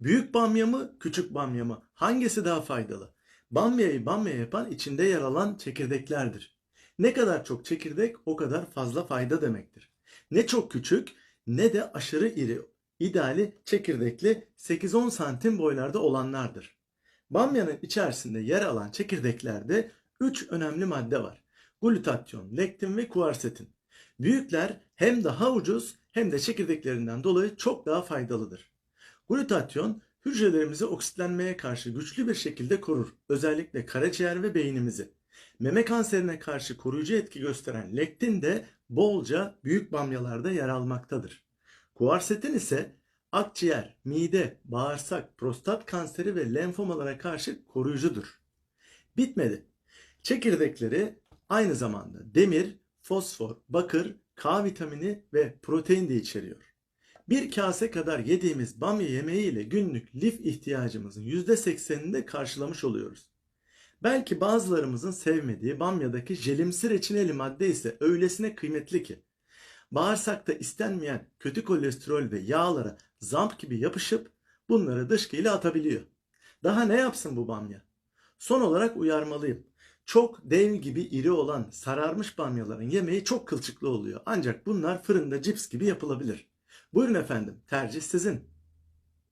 Büyük bamya mı, küçük bamya mı? Hangisi daha faydalı? Bamyayı bamya yapan içinde yer alan çekirdeklerdir. Ne kadar çok çekirdek o kadar fazla fayda demektir. Ne çok küçük ne de aşırı iri. İdeali çekirdekli 8-10 santim boylarda olanlardır. Bamyanın içerisinde yer alan çekirdeklerde 3 önemli madde var. Glutatyon, lektin ve kuarsetin. Büyükler hem daha ucuz hem de çekirdeklerinden dolayı çok daha faydalıdır. Glutatyon hücrelerimizi oksitlenmeye karşı güçlü bir şekilde korur. Özellikle karaciğer ve beynimizi. Meme kanserine karşı koruyucu etki gösteren lektin de bolca büyük bamyalarda yer almaktadır. Kuarsetin ise akciğer, mide, bağırsak, prostat kanseri ve lenfomalara karşı koruyucudur. Bitmedi. Çekirdekleri aynı zamanda demir, fosfor, bakır, K vitamini ve protein de içeriyor. Bir kase kadar yediğimiz bamya yemeği ile günlük lif ihtiyacımızın %80'ini de karşılamış oluyoruz. Belki bazılarımızın sevmediği bamyadaki jelimsi reçineli madde ise öylesine kıymetli ki bağırsakta istenmeyen kötü kolesterol ve yağlara zamp gibi yapışıp bunları dışkıyla atabiliyor. Daha ne yapsın bu bamya? Son olarak uyarmalıyım. Çok dev gibi iri olan sararmış bamyaların yemeği çok kılçıklı oluyor. Ancak bunlar fırında cips gibi yapılabilir. Buyurun efendim, tercih sizin.